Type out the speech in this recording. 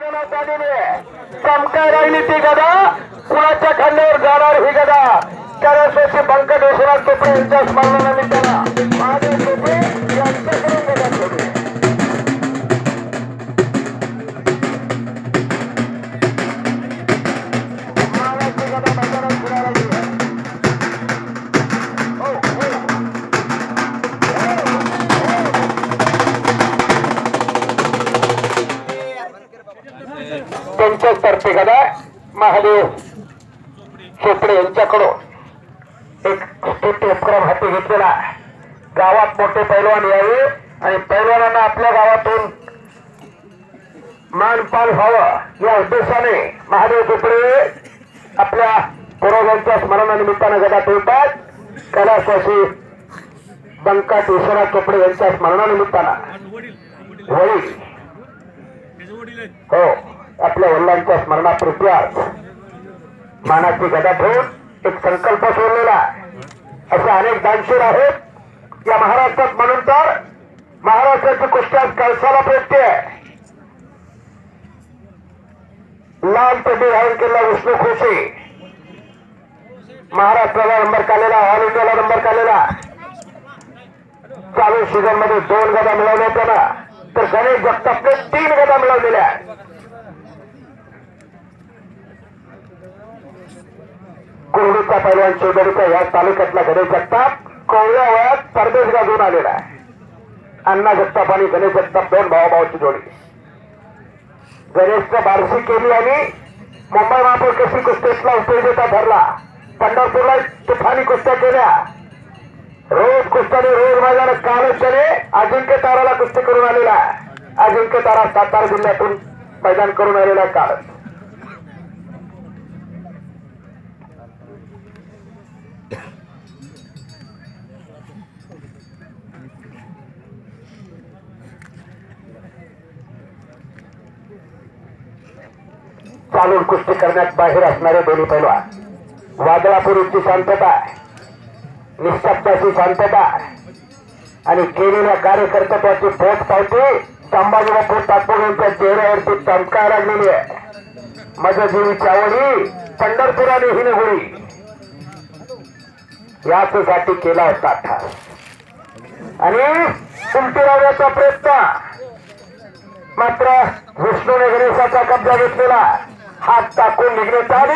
मैदानात चमकाय राहिली ती गदा. कुणाच्या खांद्यावर जाणार ही गदा. त्यावेळेस बंकट विश्वनाथ स्मरणानिमित्त त्यांच्याच तर्फे गदा महादेव चोपडे यांच्याकडून एक उपक्रम हाती घेतलेला गावात मोठे पैलवान यावे आणि पैलवानांना आपल्या गावातून मानपान व्हावं या उद्देशाने महादेव चोपडे आपल्या पूर्वजांच्या स्मरणानिमित्तानं गदा ठेवतात कैलासवासी बंकाट विश्वनाथ चोपडे यांच्या स्मरणानिमित्तानं. वडील हो आपल्या वडिलांच्या स्मरणाप्रित्याच मानाची गदा ठेवून एक संकल्प सोडलेला असे अनेक दानशूर आहेत. या महाराष्ट्रात म्हणून तर महाराष्ट्राची कुस्त्या कळसाला पेटते लाल पेटी धारण केला विष्णू खोसे महाराष्ट्राला नंबर काढलेला ऑल इंडियाला नंबर काढलेला. चालू सीझनमध्ये दोन गदा मिळवल्या त्याला तर गणेश जगतापने तीन गदा मिळवलेल्या आहेत. कोहलीचा पैलवान शेजारीचा या तालुक्यातला गणेश जगताप कोवळ्या वयात परदेश गाजून आलेला आहे. अण्णा जगताप आणि गणेश जगताप दोन भावाभावाची जोडी. गणेशनं बारशी केली आणि मुंबई महापौर कशी कुस्तीतला उपयोगिता ठरला पंढरपूरला तुफानी कुस्त्या केल्या. रोज कुस्ताने रोज मैदानात कालच त्याने अजिंक्य ताराला कुस्ती करून आलेला अजिंक्य तारा सातारा जिल्ह्यातून मैदान करून आलेला आहे कालच. चालून कुस्ती करण्यात बाहेर असणारे दोन्ही पैलवान. इतकी शांतता. निस्तब्धाची शांतता आणि केलेल्या कार्यकर्त्याची पोट पावते संभाजी बापू तात्पूर चेहऱ्यावरती चमका लागलेली आहे. माझ्या जीवी चावडी पंढरपुराने हिनगुडी याचसाठी केला होता ठार. आणि उलटी लावण्याचा प्रयत्न. मात्र विष्णूने गणेशाचा कब्जा घेतलेला. हात टाकून निघण्याचा आणि